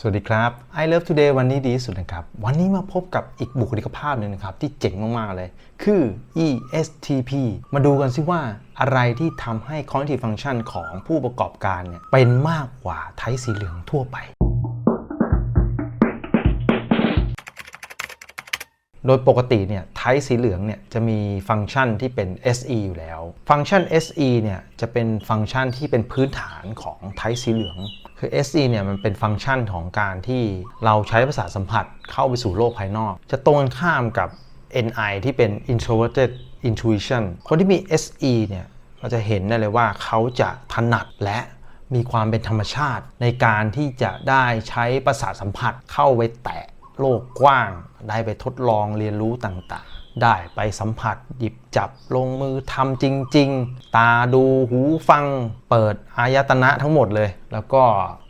สวัสดีครับ I love today วันนี้ดีที่สุดนะครับ วันนี้มาพบกับอีกบุคลิกภาพหนึ่งนะครับ ที่เจ๋งมากๆเลย คือ ESTP มาดูกันซิว่าอะไรที่ทำให้ cognitive function ของผู้ประกอบการเนี่ยเป็นมากกว่าไทป์สีเหลืองทั่วไป โดยปกติเนี่ยไทป์สีเหลืองเนี่ยจะมีฟังก์ชันที่เป็น SE อยู่แล้ว ฟังก์ชัน SE เนี่ยจะเป็นฟังก์ชันที่เป็นพื้นฐานของไทป์สีเหลือง คือ SE เนี่ยมันเป็นฟังก์ชันของการที่เราใช้ประสาสัมผัสเข้าไปสู่โลกภายนอก จะตรงกันข้ามกับ NI ที่เป็น introverted intuition คนที่มี SE เนี่ยเราจะเห็นได้เลยว่าเขาจะถนัดและมีความเป็นธรรมชาติในการที่จะได้ใช้ประสาทสัมผัสเข้าไปแตะ โลกกว้าง ได้ไปทดลองเรียนรู้ต่างๆ ได้ไปสัมผัสหยิบจับลงมือทำจริง ๆ ตาดูหูฟัง เปิดอายตนะทั้งหมดเลย แล้วก็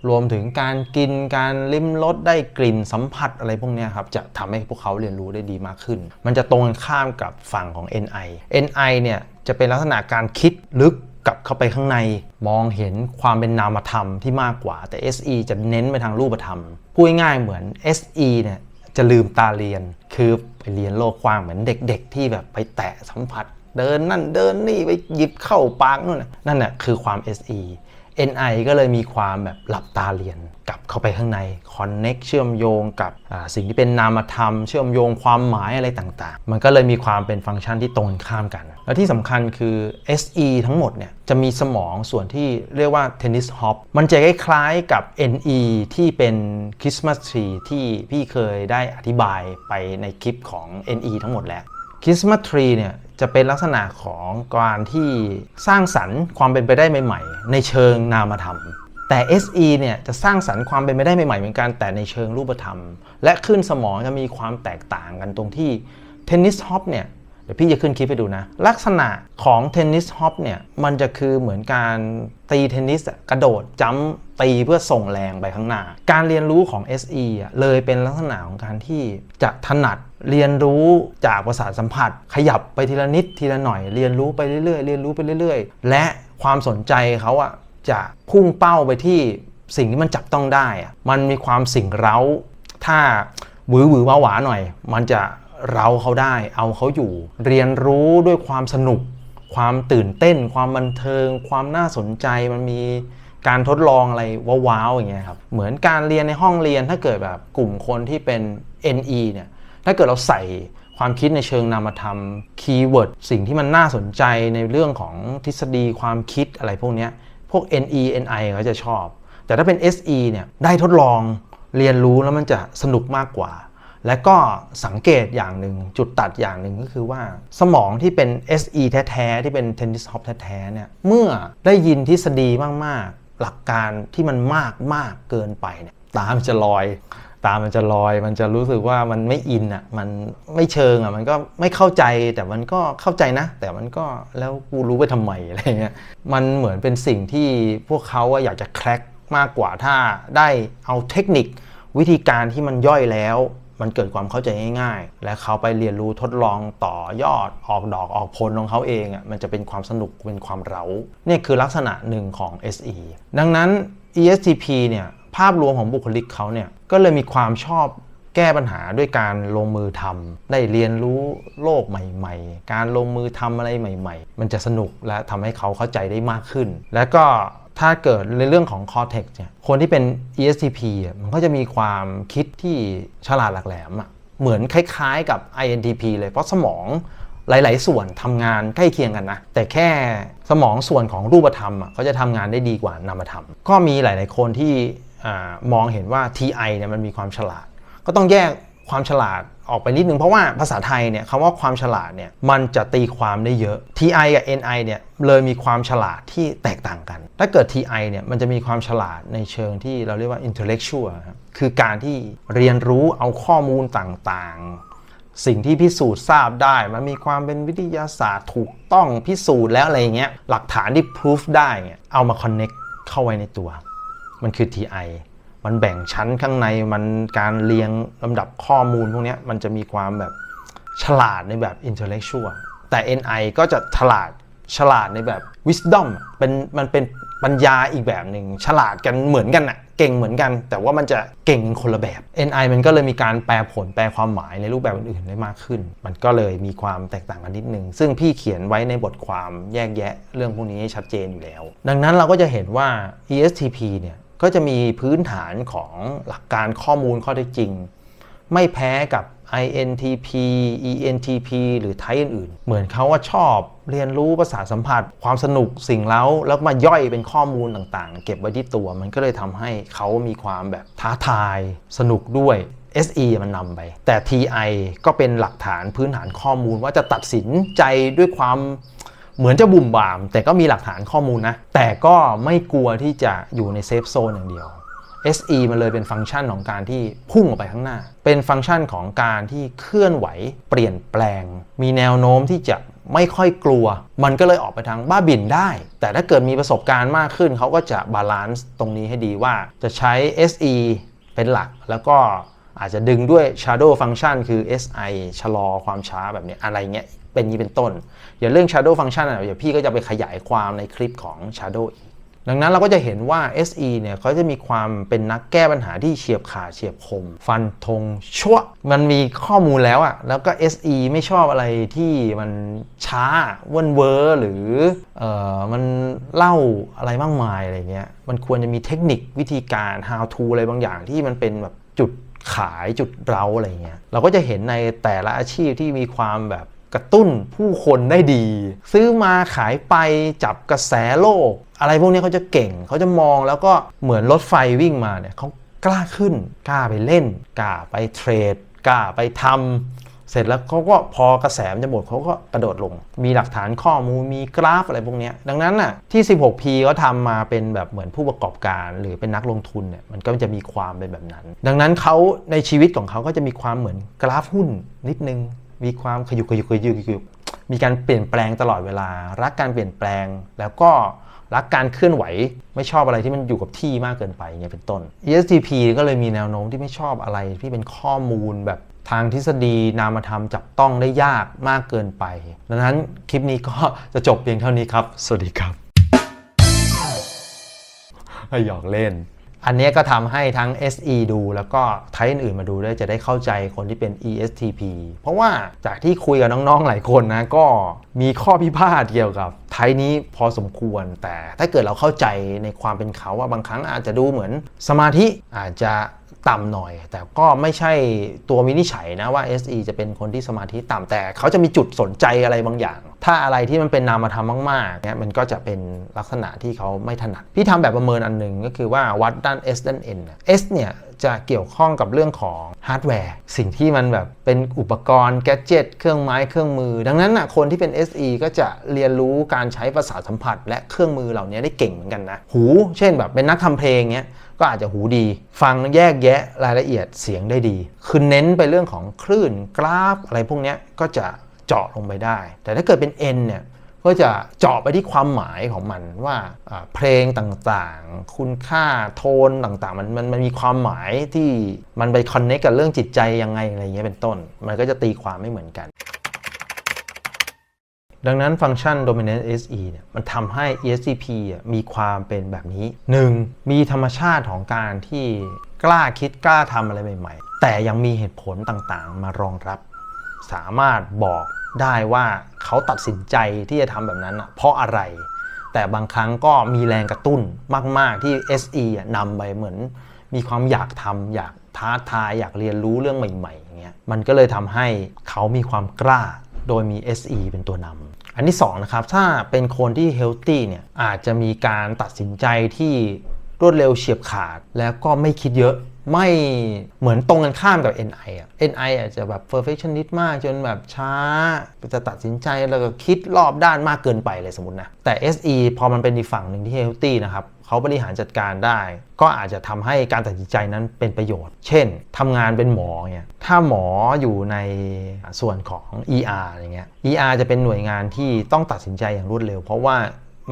รวมถึงการกินการลิ้มรสได้กลิ่นสัมผัสอะไรพวกนี้ครับ จะทำให้พวกเขาเรียนรู้ได้ดีมากขึ้น มันจะตรงข้ามกับฝั่งของ NI NI เนี่ยจะเป็นลักษณะการคิดลึกกลับเข้าไปข้างในมองเห็นความเป็นนามธรรมที่มากกว่า แต่ SE จะเน้นไปทางรูปธรรมพูดง่ายเหมือน SE เนี่ย จะลืมตาเรียนคือไปเรียนโลกกว้างเหมือนเด็ก ๆ ที่แบบไปแตะสัมผัส เดินนั่นเดินนี่ไปหยิบเข้าปากนู่นนั่นน่ะคือความ SE NI ก็เลยมีความแบบหลับตาเรียนกลับเข้าไปข้างในคอนเน็กเชื่อมโยงกับสิ่งที่เป็นนามธรรม เชื่อมโยงความหมายอะไรต่างๆ มันก็เลยมีความเป็นฟังก์ชันที่ตรงข้ามกัน และที่สำคัญคือ SE ทั้งหมดเนี่ยจะมีสมองส่วนที่เรียกว่า tennis hop มันจะคล้ายๆกับ NE ที่เป็น Christmas tree ที่พี่เคยได้อธิบายไปในคลิปของ NE ทั้งหมดแล้วคริสต์มาสทรีเนี่ยจะเป็นลักษณะของการที่สร้างสรรค์ความเป็นไปได้ใหม่ๆ ในเชิงนามธรรม แต่ SE เนี่ยจะสร้างสรรค์ความเป็นไปได้ใหม่ๆเหมือนกันแต่ในเชิงรูปธรรม และขึ้นสมองจะมีความแตกต่างกันตรงที่เทนนิสฮอปเนี่ย ดี๋ยวพี่จะขึ้นคลิปให้ดูนะ ลักษณะของเทนนิสฮอปเนี่ย มันจะคือเหมือนการตีเทนนิสกระโดดจัมตีเพื่อส่งแรงไปข้างหน้า การเรียนรู้ของ SE อะเลยเป็นลักษณะของการที่จะถนัดเรียนรู้จากประสาทสัมผัส ขยับไปทีละนิดทีละหน่อยเรียนรู้ไปเรื่อยๆเรียนรู้ไปเรื่อยๆ และความสนใจเขาอะจะพุ่งเป้าไปที่สิ่งที่มันจับต้องได้อะมันมีความสิ่งเร้า ถ้าหวือหวือวาหวาหน่อย มันจะ เราเขาได้ เอาเขาอยู่ เรียนรู้ด้วยความสนุก ความตื่นเต้น ความบันเทิง ความน่าสนใจมันมีการทดลองอะไรว้าวๆอย่างเงี้ยครับเหมือนการเรียนในห้องเรียนถ้าเกิดแบบกลุ่มคนที่เป็น NE เนี่ยถ้าเกิดเราใส่ความคิดในเชิงนามธรรมคีย์เวิร์ดสิ่งที่มันน่าสนใจในเรื่องของทฤษฎีความคิดอะไรพวกเนี้ยพวก NE NI เขาจะชอบ แต่ถ้าเป็น SE เนี่ยได้ทดลองเรียนรู้แล้วมันจะสนุกมากกว่า และก็สังเกตอย่างหนึ่งจุดตัดอย่างหนึ่งก็คือว่า สมองที่เป็น SE แท้ ๆ ที่เป็น tennis hop แท้ ๆ เนี่ยเมื่อได้ยินทฤษฎีมาก ๆ หลักการที่มันมากมากเกินไปเนี่ยตามจะลอย ตามันจะลอย มันจะรู้สึกว่ามันไม่อินอะมันไม่เชิงอะมันก็ไม่เข้าใจแต่มันก็เข้าใจนะ แต่มันก็แล้วกูรู้ไปทำไมอะไรเงี้ยมันเหมือนเป็นสิ่งที่พวกเขาอะอยากจะแคร็กมากกว่าถ้าได้เอาเทคนิควิธีการที่มันย่อยแล้ว มันเกิดความเข้าใจง่ายๆ และเขาไปเรียนรู้ทดลองต่อยอดออกดอกออกผลของเขาเองอะมันจะเป็นความสนุกเป็นความเร้าเนี่ยคือลักษณะหนึ่งของ SE ดังนั้น ESTP เนี่ยภาพรวมของบุคลิกเขาเนี่ยก็เลยมีความชอบแก้ปัญหาด้วยการลงมือทำได้เรียนรู้โลกใหม่ ๆ การลงมือทำอะไรใหม่ ๆ มันจะสนุกและทำให้เขาเข้าใจได้มากขึ้น และก็ ถ้าเกิดในเรื่องของ cortex เนี่ยคนที่เป็น ESTP อะมันก็จะมีความคิดที่ฉลาดหลักแหลมอะเหมือนคล้ายๆกับ INTP เลยเพราะสมองหลาย ๆ ส่วนทำงานใกล้เคียงกันนะ แต่แค่สมองส่วนของรูปธรรมอะเขาจะทำงานได้ดีกว่านามธรรม ก็มีหลาย ๆ คนที่อมองเห็นว่า TI เนี่ยมันมีความฉลาด ก็ต้องแยก ความฉลาดออกไปนิดนึง เพราะว่าภาษาไทยเนี่ยคำว่าความฉลาดเนี่ยมันจะตีความได้เยอะ TI กับ NI เนี่ยเลยมีความฉลาดที่แตกต่างกัน ถ้าเกิด TI เนี่ยมันจะมีความฉลาดในเชิงที่เราเรียกว่า intellectual ครับคือการที่เรียนรู้เอาข้อมูลต่างๆ สิ่งที่พิสูจน์ทราบได้ มันมีความเป็นวิทยาศาสตร์ถูกต้องพิสูจน์แล้วอะไรเงี้ยหลักฐานที่ proof ได้เนี่ยเอามา connect เข้าไว้ในตัว มันคือ TI มันแบ่งชั้นข้างในมันการเรียงลำดับข้อมูลพวกนี้มันจะมีความแบบฉลาดในแบบ intellectual แต่ NI ก็จะฉลาดฉลาดในแบบ wisdom เป็นมันเป็นปัญญาอีกแบบหนึ่งฉลาดกันเหมือนกันอะเก่งเหมือนกัน แต่ว่ามันจะเก่งกันคนละแบบ NI มันก็เลยมีการแปลผลแปลความหมายในรูปแบบอื่นๆได้มากขึ้น มันก็เลยมีความแตกต่างกันนิดนึง ซึ่งพี่เขียนไว้ในบทความแยกแยะ เรื่องพวกนี้ให้ชัดเจนอยู่แล้ว ดังนั้นเราก็จะเห็นว่า ESTP เนี่ย ก็จะมีพื้นฐานของหลักการข้อมูลข้อเท็จจริง ไม่แพ้กับ INTP ENTP หรือไทป์อื่นๆ เหมือนเขาว่าชอบเรียนรู้ภาษาสัมผัส ความสนุกสิ่งเล้า แล้วมาย่อยเป็นข้อมูลต่างๆ เก็บไว้ที่ตัวมันก็เลยทำให้เขามีความแบบท้าทายสนุกด้วย SE มันนำไป แต่ TI ก็เป็นหลักฐานพื้นฐานข้อมูลว่าจะตัดสินใจด้วยความ เหมือนจะบุ่มบาม แต่ก็มีหลักฐานข้อมูลนะ แต่ก็ไม่กลัวที่จะอยู่ในเซฟโซนอย่างเดียว SE มันเลยเป็นฟังก์ชันของการที่พุ่งออกไปข้างหน้า เป็นฟังก์ชันของการที่เคลื่อนไหว เปลี่ยนแปลง มีแนวโน้มที่จะไม่ค่อยกลัว มันก็เลยออกไปทางบ้าบินได้ แต่ถ้าเกิดมีประสบการณ์มากขึ้น เขาก็จะบาลานซ์ตรงนี้ให้ดีว่าจะใช้ SE เป็นหลักแล้วก็อาจจะดึงด้วย Shadow Function คือ SI ชะลอความช้าแบบนี้อะไรเงี้ย เป็นนี้เป็นต้น อย่าเรื่อง Shadow Function อะเดี๋ยวพี่ก็จะไปขยายความในคลิปของ Shadow อีกดังนั้นเราก็จะเห็นว่า SE เนี่ยเขาจะมีความเป็นนักแก้ปัญหาที่เฉียบขาดเฉียบคม ฟันธงชั่ว มันมีข้อมูลแล้วอะแล้วก็ SE ไม่ชอบอะไรที่มันช้าเว่นเวอร์หรือเออมันเล่าอะไรมากมายอะไรเงี้ยมันควรจะมีเทคนิควิธีการ how to อะไรบางอย่างที่มันเป็นแบบจุดขายจุดเราอะไรเงี้ยเราก็จะเห็นในแต่ละอาชีพที่มีความแบบ กระตุ้นผู้คนได้ดี ซื้อมาขายไปจับกระแสโลก อะไรพวกนี้เขาจะเก่งเขาจะมองแล้วก็เหมือนรถไฟวิ่งมาเนี่ยเขากล้าขึ้น กล้าไปเล่น กล้าไปเทรด กล้าไปทำเสร็จแล้วเขาก็พอกระแสมันจะหมดเขาก็กระโดดลง มีหลักฐานข้อมูลมีกราฟอะไรพวกนี้ดังนั้นน่ะที่ 16P เขาทำมาเป็นแบบเหมือนผู้ประกอบการ หรือเป็นนักลงทุนเนี่ยมันก็จะมีความเป็นแบบนั้น ดังนั้นเขาในชีวิตของเขาก็จะมีความเหมือนกราฟหุ้นนิดนึง มีความขยุกขยุกขยุกขยุกมีการเปลี่ยนแปลงตลอดเวลา รักการเปลี่ยนแปลง แล้วก็รักการเคลื่อนไหว ไม่ชอบอะไรที่มันอยู่กับที่มากเกินไปเงี้ยเป็นต้น ESTP ก็เลยมีแนวโน้มที่ไม่ชอบอะไรที่เป็นข้อมูลแบบทางทฤษฎีนามธรรมจับต้องได้ยากมากเกินไป ดังนั้นคลิปนี้ก็จะจบเพียงเท่านี้ครับ สวัสดีครับหยอกเล่น อันนี้ก็ทำให้ทั้ง SE ดูแล้วก็ไทยอื่นๆมาดูด้วยจะได้เข้าใจคนที่เป็น ESTP เพราะว่าจากที่คุยกับน้องๆหลายคนนะก็มีข้อพิพาทเกี่ยวกับไทยนี้พอสมควร แต่ถ้าเกิดเราเข้าใจในความเป็นเขาว่าบางครั้งอาจจะดูเหมือนสมาธิอาจจะ ต่ำหน่อย แต่ก็ไม่ใช่ตัววินิจฉัยนะว่า SE จะเป็นคนที่สมาธิต่ำแต่เขาจะมีจุดสนใจอะไรบางอย่าง ถ้าอะไรที่มันเป็นนามธรรมมากๆเนี่ยมันก็จะเป็นลักษณะที่เขาไม่ถนัด พี่ทำแบบประเมินอันหนึ่งก็คือว่าวัดด้าน S ด้าน N นะ S เนี่ยจะเกี่ยวข้องกับเรื่องของฮาร์ดแวร์ สิ่งที่มันแบบเป็นอุปกรณ์แกจิตเครื่องไม้เครื่องมือ ดังนั้นนะคนที่เป็น SE ก็จะเรียนรู้การใช้ประสาสัมผัส และเครื่องมือเหล่านี้ได้เก่งเหมือนกันนะหู เช่นแบบเป็นนักทำเพลงเนี้ย ก็อาจจะหูดี ฟังแยกแยะรายละเอียดเสียงได้ดี คือเน้นไปเรื่องของคลื่นกราฟอะไรพวกนี้ก็จะเจาะลงไปได้ แต่ถ้าเกิดเป็น N เนี่ยก็จะเจาะไปที่ความหมายของมันว่าเพลงต่างๆ คุณค่าโทนต่างๆ มันมันมันมีความหมายที่มันไปคอนเนคกับเรื่องจิตใจยังไงอะไรอย่างเงี้ยเป็นต้น มันก็จะตีความไม่เหมือนกัน ดังนั้นฟังก์ชัน dominant SE เนี่ยมันทำให้ ESTP มีความเป็นแบบนี้ 1. มีธรรมชาติของการที่กล้าคิดกล้าทำอะไรใหม่ ๆ แต่ยังมีเหตุผลต่างๆ มารองรับ สามารถบอกได้ว่าเขาตัดสินใจที่จะทำแบบนั้นเพราะอะไร แต่บางครั้งก็มีแรงกระตุ้นมาก ๆ ที่ SE อะนำไปเหมือน มีความอยากทำอยากท้าทายอยากเรียนรู้เรื่องใหม่ๆอย่างเงี้ยมันก็เลยทำให้เขามีความกล้า โดยมี SE เป็นตัวนำอันที่สองนะครับถ้าเป็นคนที่เฮลตี้เนี่ยอาจจะมีการตัดสินใจที่รวดเร็วเฉียบขาดแล้วก็ไม่คิดเยอะ ไม่เหมือนตรงกันข้ามกับ NI อะ NI อาจจะแบบ perfectionist มากจนแบบช้า จะตัดสินใจแล้วก็คิดรอบด้านมากเกินไปเลยสมมตินะ แต่ SE พอมันเป็นอีกฝั่งหนึ่งที่ healthy นะครับเขาบริหารจัดการได้ ก็อาจจะทำให้การตัดสินใจนั้นเป็นประโยชน์ เช่นทำงานเป็นหมอเนี่ยถ้าหมออยู่ในส่วนของ ER อะไรเงี้ย ER จะเป็นหน่วยงานที่ต้องตัดสินใจอย่างรวดเร็ว เพราะว่า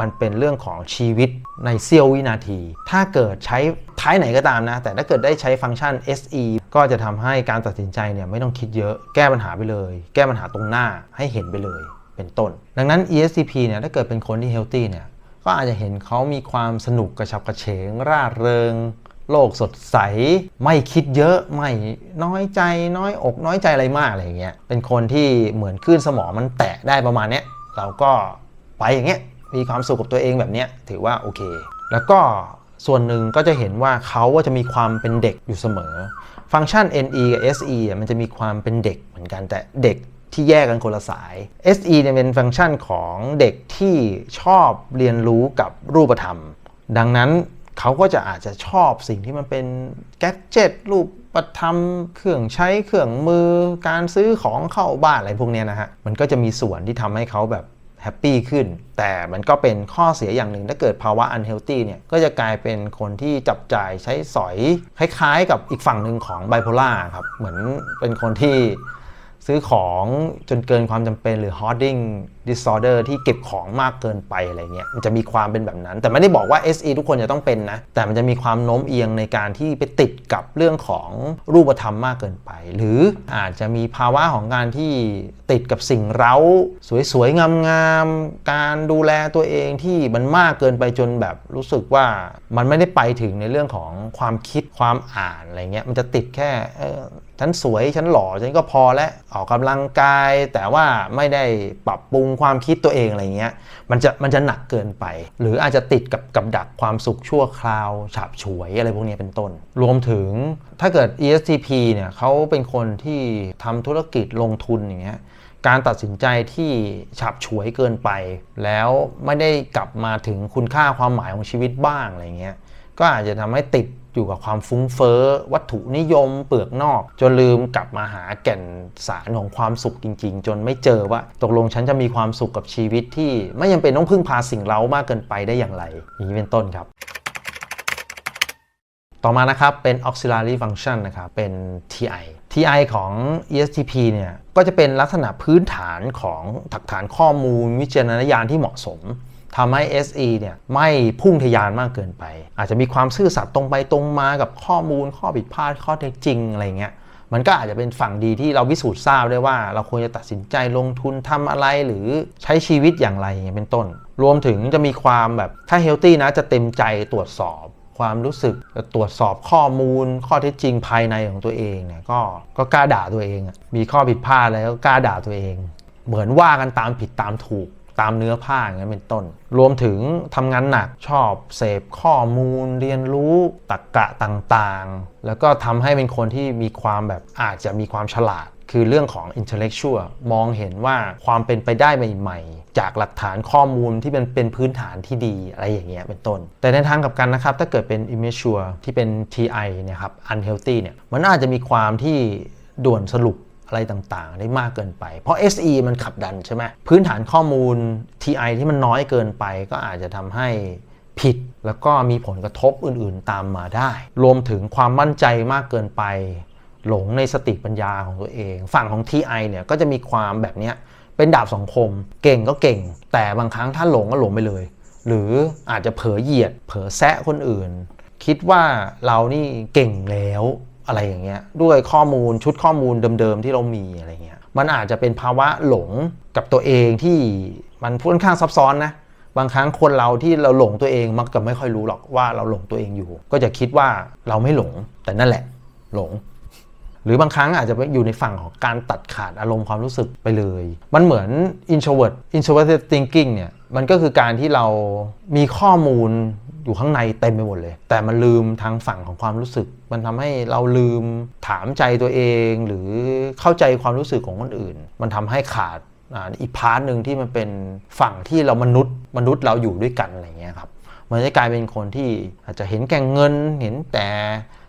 มันเป็นเรื่องของชีวิตในเสี้ยววินาที ถ้าเกิดใช้ท้ายไหนก็ตามนะ แต่ถ้าเกิดได้ใช้ฟังก์ชัน SE ก็จะทำให้การตัดสินใจเนี่ยไม่ต้องคิดเยอะ แก้ปัญหาไปเลย แก้ปัญหาตรงหน้าให้เห็นไปเลย เป็นต้น ดังนั้น ESTP เนี่ยถ้าเกิดเป็นคนที่ healthy เนี่ยก็อาจจะเห็นเขามีความสนุกกระฉับกระเฉง ร่าเริง โลกสดใส ไม่คิดเยอะ ไม่น้อยใจ น้อยอก น้อยใจอะไรมากอะไรอย่างเงี้ย เป็นคนที่เหมือนคลื่นสมองมันแตะได้ประมาณเนี้ย เราก็ไปอย่างเงี้ย มีความสุขกับตัวเองแบบนี้ถือว่าโอเค แล้วก็ส่วนหนึ่งก็จะเห็นว่าเขาว่าจะมีความเป็นเด็กอยู่เสมอ ฟังก์ชัน NE กับ SE อะมันจะมีความเป็นเด็กเหมือนกันแต่เด็กที่แยกกันคนละสาย SE เนี่ยเป็นฟังก์ชันของเด็กที่ชอบเรียนรู้กับรูปธรรม ดังนั้นเขาก็จะอาจจะชอบสิ่งที่มันเป็นแกดเจ็ตรูปธรรมเครื่องใช้เครื่องมือการซื้อของเข้าบ้านอะไรพวกนี้นะฮะ มันก็จะมีส่วนที่ทำให้เขาแบบ แฮปปี้ขึ้น แต่มันก็เป็นข้อเสียอย่างหนึ่ง ถ้าเกิดภาวะอันเฮลตี้เนี่ย ก็จะกลายเป็นคนที่จับจ่ายใช้สอย คล้ายๆ กับอีกฝั่งหนึ่งของไบโพล่าครับ เหมือนเป็นคนที่ ซื้อของจนเกินความจำเป็นหรือ hoarding disorder ที่เก็บของมากเกินไปอะไรเงี้ยมันจะมีความเป็นแบบนั้น แต่ไม่ได้บอกว่า SE ทุกคนจะต้องเป็นนะ แต่มันจะมีความโน้มเอียงในการที่ไปติดกับเรื่องของรูปธรรมมากเกินไป หรืออาจจะมีภาวะของการที่ติดกับสิ่งเร้า สวยๆ งามๆ การดูแลตัวเองที่มันมากเกินไปจนแบบรู้สึกว่ามันไม่ได้ไปถึงในเรื่องของความคิดความอ่านอะไรเงี้ยมันจะติดแค่ ฉันสวยฉันหล่อฉันก็พอแล้วออกกำลังกายแต่ว่าไม่ได้ปรับปรุงความคิดตัวเองอะไรเงี้ยมันจะมันจะหนักเกินไป หรืออาจจะติดกับกับดักความสุขชั่วคราว ฉาบฉวยอะไรพวกนี้เป็นต้น รวมถึงถ้าเกิด ESTP เนี่ยเขาเป็นคนที่ทำธุรกิจลงทุนอย่างเงี้ยการตัดสินใจที่ฉับฉวยเกินไป แล้วไม่ได้กลับมาถึงคุณค่าความหมายของชีวิตบ้างอะไรเงี้ยก็อาจจะทำให้ติด อยู่กับความฟุ้งเฟ้อ วัตถุนิยม เปลือกนอก จนลืมกลับมาหาแก่นสารของความสุขจริง ๆ จนไม่เจอว่า ตกลงฉันจะมีความสุขกับชีวิตที่ไม่ยังเป็นต้องพึ่งพาสิ่งเร้ามากเกินไปได้อย่างไรอย่างนี้เป็นต้นครับต่อมานะครับ เป็น auxiliary function นะครับ เป็น TI TI ของ ESTP เนี่ย ก็จะเป็นลักษณะพื้นฐานของถักฐานข้อมูลวิจารณญาณที่เหมาะสม ทำให้ SE เนี่ยไม่พุ่งทะยานมากเกินไป อาจจะมีความซื่อสัตย์ตรงไปตรงมากับข้อมูลข้อผิดพลาดข้อเท็จจริงอะไรเงี้ยมันก็อาจจะเป็นฝั่งดีที่เราวิสูจน์ทราบได้ว่า เราควรจะตัดสินใจลงทุนทำอะไรหรือใช้ชีวิตอย่างไรอย่างเป็นต้น รวมถึงจะมีความแบบถ้าเฮลตี้นะจะเต็มใจตรวจสอบ ความรู้สึกจะตรวจสอบข้อมูล ข้อเท็จจริงภายในของตัวเองเนี่ยก็ก็กล้าด่าตัวเองอะมีข้อผิดพลาดอะไรก็กล้าด่าตัวเอง เหมือนว่ากันตามผิดตามถูก ตามเนื้อผ้าอย่างนั้นเป็นต้น รวมถึงทำงานหนักชอบเสพข้อมูลเรียนรู้ตรรกะต่างๆ แล้วก็ทำให้เป็นคนที่มีความแบบอาจจะมีความฉลาดคือเรื่องของ intellectual มองเห็นว่าความเป็นไปได้ใหม่ ๆ จากหลักฐานข้อมูลที่เป็นเป็นพื้นฐานที่ดีอะไรอย่างเงี้ยเป็นต้น แต่ในทางกับกันนะครับ ถ้าเกิดเป็น immature ที่เป็น TI เนี่ยครับ unhealthy เนี่ยมันอาจจะมีความที่ด่วนสรุป อะไรต่างๆ ได้มากเกินไป เพราะ SE มันขับดันใช่ไหมพื้นฐานข้อมูล TI ที่มันน้อยเกินไป ก็อาจจะทำให้ผิด แล้วก็มีผลกระทบอื่นๆตามมาได้ รวมถึงความมั่นใจมากเกินไป หลงในสติปัญญาของตัวเอง ฝั่งของ TI เนี่ยก็จะมีความแบบนี้เป็นดาบสองคม เก่งก็เก่ง แต่บางครั้งถ้าหลงก็หลงไปเลย หรืออาจจะเผลอเหยียด เผลอแซะคนอื่น คิดว่าเรานี่เก่งแล้ว อะไรอย่างเงี้ยด้วยข้อมูลชุดข้อมูลเดิมๆที่เรามีอะไรเงี้ยมันอาจจะเป็นภาวะหลงกับตัวเองที่มันค่อนข้างซับซ้อนนะบางครั้งคนเราที่เราหลงตัวเองมักจะไม่ค่อยรู้หรอกว่าเราหลงตัวเองอยู่ ก็จะคิดว่าเราไม่หลงแต่นั่นแหละ หลง หรือบางครั้งอาจจะอยู่ในฝั่งของการตัดขาดอารมณ์ความรู้สึกไปเลย มันเหมือน introvert introverted thinking เนี่ยมันก็คือการที่เรามีข้อมูล อยู่ข้างในเต็มไปหมดเลย แต่มันลืมทางฝั่งของความรู้สึก มันทำให้เราลืมถามใจตัวเอง หรือเข้าใจความรู้สึกของคนอื่น มันทำให้ขาดอีกพาร์ทหนึ่งที่มันเป็นฝั่งที่เรามนุษย์ มนุษย์เราอยู่ด้วยกันอะไรเงี้ยครับมันจะกลายเป็นคนที่อาจจะเห็นแก่เงินเห็นแต่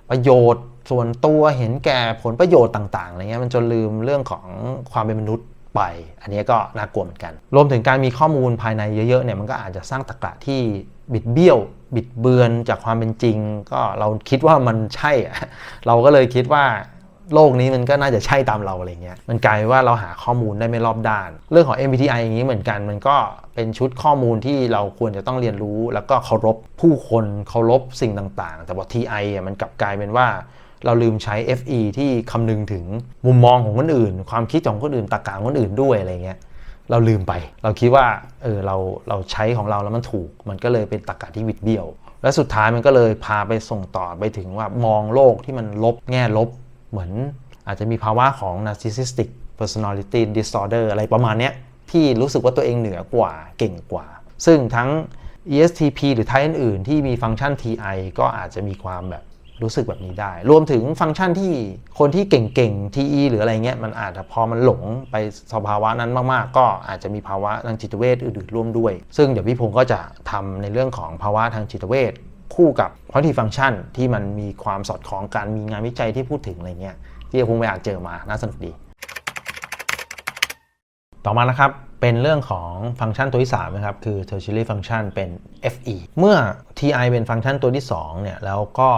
ประโยชน์ส่วนตัวเห็นแก่ผลประโยชน์ต่างๆอะไรเงี้ยมันจนลืมเรื่องของความเป็นมนุษย์ไป อันนี้ก็น่ากลัวเหมือนกัน รวมถึงการมีข้อมูลภายในเยอะๆเนี่ยมันก็อาจจะสร้างตรรกะที่บิดเบี้ยว บิดเบือนจากความเป็นจริง ก็เราคิดว่ามันใช่อะเราก็เลยคิดว่าโลกนี้มันก็น่าจะใช่ตามเราอะไรเงี้ย มันกลายว่าเราหาข้อมูลได้ไม่รอบด้าน เรื่องของ MBTI อย่างนี้เหมือนกัน มันก็เป็นชุดข้อมูลที่เราควรจะต้องเรียนรู้ แล้วก็เคารพผู้คนเคารพสิ่งต่างๆ แต่ว่า TI อะมันกลับกลายเป็นว่าเราลืมใช้ FE ที่คำนึงถึงมุมมองของคนอื่น ความคิดของคนอื่นตรรกะของคนอื่นด้วยอะไรเงี้ย เราลืมไป เราคิดว่าเออเราเราใช้ของเราแล้วมันถูก มันก็เลยเป็นตรรกะที่วิดเบี้ยว และสุดท้ายมันก็เลยพาไปส่งต่อไปถึงว่ามองโลกที่มันลบแง่ลบเหมือนอาจจะมีภาวะของ narcissistic personality disorder อะไรประมาณนี้ที่รู้สึกว่าตัวเองเหนือกว่าเก่งกว่า ซึ่งทั้ง ESTP หรือไทป์อื่นๆที่มีฟังก์ชัน TI ก็อาจจะมีความแบบ รู้สึกแบบนี้ได้ รวมถึงฟังก์ชันที่คนที่เก่งๆ TE หรืออะไรเงี้ยมันอาจจะพอมันหลงไปสภาวะนั้นมากๆ ก็อาจจะมีภาวะทางจิตเวชอื่นๆร่วมด้วย ซึ่งเดี๋ยวพี่พงศ์ก็จะทำในเรื่องของภาวะทางจิตเวชคู่กับคุณทีฟังก์ชันที่มันมีความสอดคล้องกันมีงานวิจัยที่พูดถึงอะไรเงี้ยที่พงศ์ไปอ่านเจอมาน่าสนุกดี ต่อมานะครับเป็นเรื่องของฟังก์ชันตัวที่3นะครับคือ tertiary function เป็น FE เมื่อ TI เป็นฟังก์ชันตัวที่2เนี่ยแล้วก็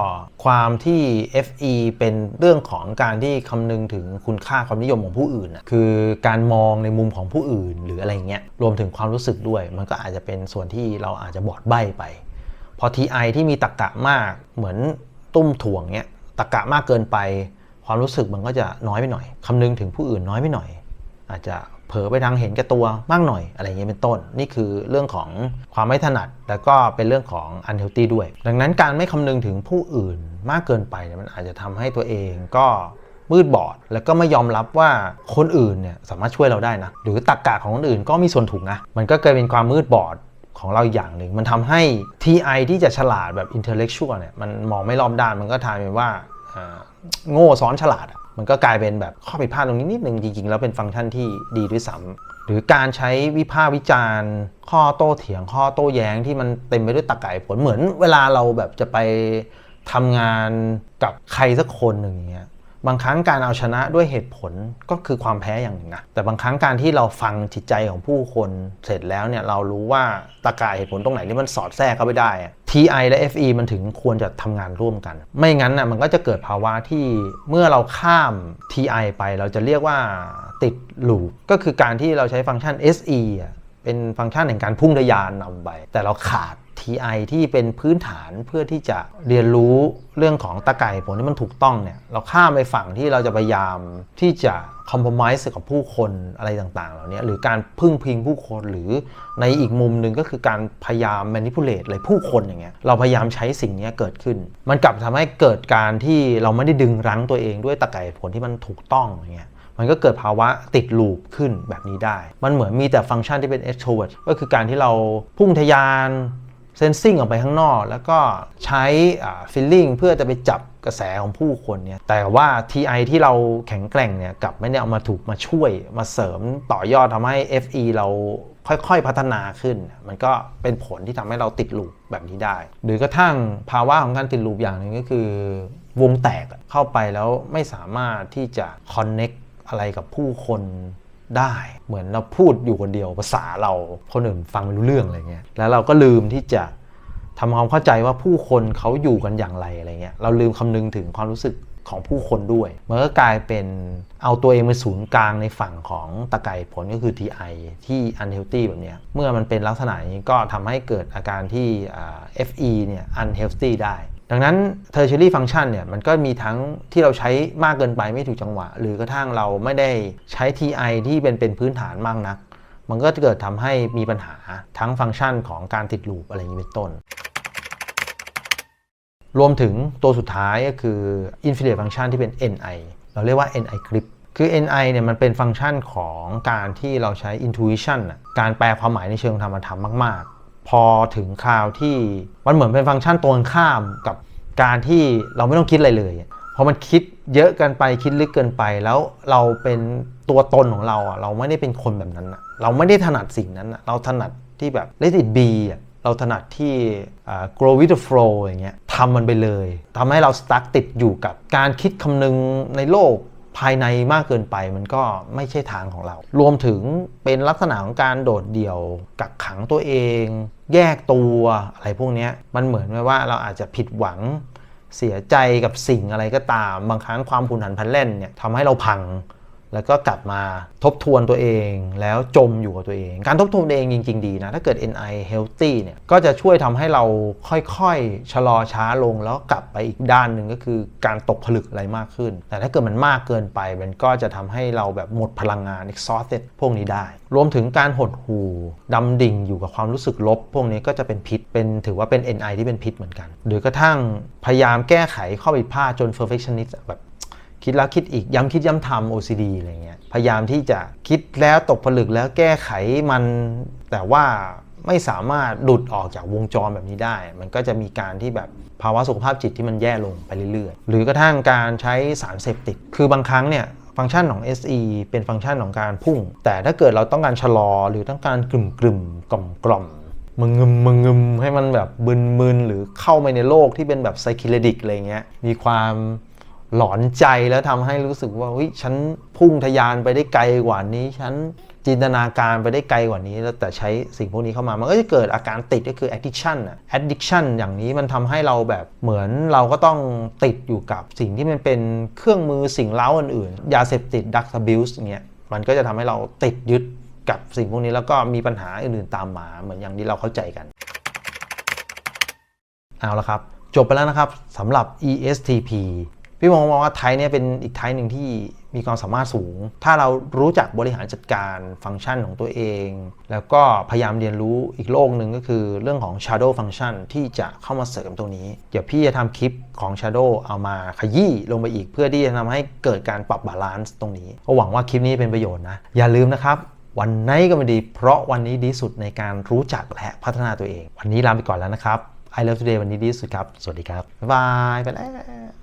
ความที่ FE เป็นเรื่องของการที่คำนึงถึงคุณค่าความนิยมของผู้อื่นน่ะคือการมองในมุมของผู้อื่น หรืออะไรเงี้ยรวมถึงความรู้สึกด้วย มันก็อาจจะเป็นส่วนที่เราอาจจะบอดใบ้ไป พอ TI ที่มีตรกกะมากเหมือนตุ้มถ่วงเนี้ยตรกกะมากเกินไป ความรู้สึกมันก็จะน้อยไปหน่อยคำนึงถึงผู้อื่นน้อยไปหน่อย อาจจะ เผลอไปทางเห็นแก่ตัวมากหน่อยอะไรเงี้ยเป็นต้น นี่คือเรื่องของความไม่ถนัด แล้วก็เป็นเรื่องของ unhealthy ด้วย ดังนั้นการไม่คำนึงถึงผู้อื่นมากเกินไปเนี่ยมันอาจจะทำให้ตัวเองก็มืดบอด แล้วก็ไม่ยอมรับว่าคนอื่นเนี่ยสามารถช่วยเราได้นะ หรือตรกกะของคนอื่นก็มีส่วนถูกนะ มันก็เกิดเป็นความมืดบอดของเราอย่างหนึ่ง มันทำให้ TI ที่จะฉลาดแบบ intellectual เนี่ยมันมองไม่รอบด้านมันก็ทายเป็นว่า โง่ซ้อนฉลาดอะมันก็กลายเป็นแบบข้อผิดพลาดตรงนี้นิดนึงจริงๆ แล้วเป็นฟังก์ชันที่ดีด้วยซ้ำหรือการใช้วิพากษ์วิจารณ์ ข้อโต้เถียงข้อโต้แย้งที่มันเต็มไปด้วยตะไกะเหตุผลเหมือนเวลาเราแบบจะไปทำงานกับใครสักคนหนึ่งอย่างเงี้ย บางครั้งการเอาชนะด้วยเหตุผลก็คือความแพ้อย่างหนึ่งนะแต่บางครั้งการที่เราฟังจิตใจของผู้คนเสร็จแล้วเนี่ยเรารู้ว่าตรรกะเหตุผลตรงไหนที่มันสอดแทรกเข้าไปได้ TI และ FE มันถึงควรจะทำงานร่วมกัน ไม่งั้นนะมันก็จะเกิดภาวะที่เมื่อเราข้าม TI ไปเราจะเรียกว่าติดลูปก็คือการที่เราใช้ฟังก์ชัน SE อะเป็นฟังก์ชันแห่งการพุ่งทะยานนำไป แต่เราขาด TI ที่เป็นพื้นฐานเพื่อที่จะเรียนรู้เรื่องของตะไก่ผลที่มันถูกต้องเนี่ยเราข้ามไปฝั่งที่เราจะพยายามที่จะคอม p r o m i s e กับผู้คนอะไรต่างๆ เหล่านี้หรือการพึ่งพิงผู้คนหรือในอีกมุมหนึ่งก็คือการพยายาม manipulate อะไรผู้คนอย่างเงี้ยเราพยายามใช้สิ่งนี้เกิดขึ้น มันกลับทำให้เกิดการที่เราไม่ได้ดึงรั้งตัวเองด้วยตะไก่ผลที่มันถูกต้องอย่างเงี้ยมันก็เกิดภาวะติดลูปขึ้นแบบนี้ได้ มันเหมือนมีแต่ฟังก์ชันที่เป็น extrovert ก็คือการที่เราพุ่งทะยาน เซนซิงออกไปข้างนอก แล้วก็ใช้อ่า feeling เพื่อจะไปจับกระแสของผู้คนเนี่ยแต่ว่า TI ที่เราแข็งแกร่งเนี่ยกลับไม่ได้เอามาถูกมาช่วยมาเสริมต่อยอดทำให้ FE เราค่อยๆพัฒนาขึ้น มันก็เป็นผลที่ทำให้เราติดลูปแบบนี้ได้ หรือกระทั่งภาวะของการติดลูปอย่างหนึ่งก็คือ วงแตกเข้าไปแล้วไม่สามารถที่จะ connect อะไรกับผู้คน ได้ เหมือนเราพูดอยู่คนเดียวภาษาเราคนอื่นฟังไม่รู้เรื่องอะไรเงี้ยแล้วเราก็ลืมที่จะทำความเข้าใจว่าผู้คนเขาอยู่กันอย่างไรอะไรเงี้ยเราลืมคำนึงถึงความรู้สึกของผู้คนด้วยมันก็กลายเป็นเอาตัวเองเป็นศูนย์กลางในฝั่งของตะไก่ผลก็คือ TI ที่ unhealthy แบบเนี้ยเมื่อมันเป็นลักษณะอย่างนี้ก็ทำให้เกิดอาการที่อ่า FE เนี่ย unhealthy ได้ ดังนั้น tertiary function เนี่ยมันก็มีทั้งที่เราใช้มากเกินไปไม่ถูกจังหวะ หรือกระทั่งเราไม่ได้ใช้ TI ที่เป็นเป็นพื้นฐานมากนัก มันก็จะเกิดทำให้มีปัญหาทั้งฟังก์ชันของการติดลูปอะไรอย่างนี้เป็นต้น รวมถึงตัวสุดท้ายก็คือ infinite function ที่เป็น ni เราเรียกว่า ni grip คือ ni เนี่ยมันเป็นฟังก์ชันของการที่เราใช้ intuition น่ะการแปลความหมายในเชิงธรรมธรรมมากๆ พอถึงคราวที่มันเหมือนเป็นฟังก์ชันตรงข้ามกับการที่เราไม่ต้องคิดอะไรเลยพอมันคิดเยอะเกินไปคิดลึกเกินไป แล้วเราเป็นตัวตนของเราอะเราไม่ได้เป็นคนแบบนั้นอะเราไม่ได้ถนัดสิ่งนั้นอะเราถนัดที่แบบ let it be อะเราถนัดที่ grow with the flow อย่างเงี้ยทำมันไปเลยทำให้เราสตั๊กติดอยู่กับการคิดคำนึงในโลก ภายในมากเกินไปมันก็ไม่ใช่ทางของเรา รวมถึงเป็นลักษณะของการโดดเดี่ยว กักขังตัวเอง แยกตัวอะไรพวกนี้มันเหมือนว่าเราอาจจะผิดหวังเสียใจกับสิ่งอะไรก็ตาม บางครั้งความผุนหันพันแล่นเนี่ยทำให้เราพัง แล้วก็กลับมาทบทวนตัวเองแล้วจมอยู่กับตัวเอง การทบทวนตัวเองจริง ๆ ดีนะ ถ้าเกิด NI healthy เนี่ยก็จะช่วยทำให้เราค่อยๆ ชะลอช้าลงแล้วกลับไปอีกด้านหนึ่งก็คือการตกผลึกอะไรมากขึ้น แต่ถ้าเกิดมันมากเกินไป มันก็จะทำให้เราแบบหมดพลังงาน exhausted พวกนี้ได้ รวมถึงการหดหู่ดำดิ่งอยู่กับความรู้สึกลบ พวกนี้ก็จะเป็นพิษเป็นถือว่าเป็น NI ที่เป็นพิษเหมือนกัน หรือกระทั่งพยายามแก้ไขข้อผิดพลาดจน perfectionist แบบ คิดแล้วคิดอีกย้ำคิดย้ำทำ OCD อะไรเงี้ยพยายามที่จะคิดแล้วตกผลึกแล้วแก้ไขมันแต่ว่าไม่สามารถหลุดออกจากวงจรแบบนี้ได้ มันก็จะมีการที่แบบภาวะสุขภาพจิตที่มันแย่ลงไปเรื่อยๆ หรือกระทั่งการใช้สารเสพติด คือบางครั้งเนี่ยฟังก์ชันของ SE เป็นฟังก์ชันของการพุ่ง แต่ถ้าเกิดเราต้องการชะลอหรือต้องการกลุ่มกลุ่มกล่อมกล่อมมึงงึมมึงงึมให้มันแบบบึนมึนๆหรือเข้าไปในโลกที่เป็นแบบไซคิเลดิกอะไรเงี้ยมีความ หลอนใจแล้วทำให้รู้สึกว่าเฮ้ยฉันพุ่งทะยานไปได้ไกลกว่านี้ ฉันจินตนาการไปได้ไกลกว่านี้ แล้วแต่ใช้สิ่งพวกนี้เข้ามา มันก็จะเกิดอาการติดก็คือ addiction อะ addiction อย่างนี้มันทำให้เราแบบเหมือนเราก็ต้องติดอยู่กับสิ่งที่มันเป็นเครื่องมือสิ่งเล้าอื่นๆ ยาเสพติด drug abuse เงี้ย มันก็จะทำให้เราติดยึดกับสิ่งพวกนี้แล้วก็มีปัญหาอื่นๆตามมาเหมือนอย่างที่เราเข้าใจกัน เอาละครับ จบไปแล้วนะครับสำหรับ ESTP พี่มองมองว่าไทยเนี่ยเป็นอีกไทยหนึ่งที่มีความสามารถสูง ถ้าเรารู้จักบริหารจัดการฟังก์ชันของตัวเอง แล้วก็พยายามเรียนรู้อีกโลกหนึ่งก็คือเรื่องของ Shadow Function ที่จะเข้ามาเสริมตรงนี้ เดี๋ยวพี่จะทำคลิปของ Shadow เอามาขยี้ลงไปอีกเพื่อที่จะทำให้เกิดการปรับบาลานซ์ตรงนี้ก็หวังว่าคลิปนี้เป็นประโยชน์นะ อย่าลืมนะครับ วันไหนก็ไม่ดี เพราะวันนี้ดีสุดในการรู้จักและพัฒนาตัวเอง วันนี้ลาไปก่อนแล้วนะครับ I love today วันนี้ดีสุดครับ สวัสดีครับบ๊ายบายไปแล้ว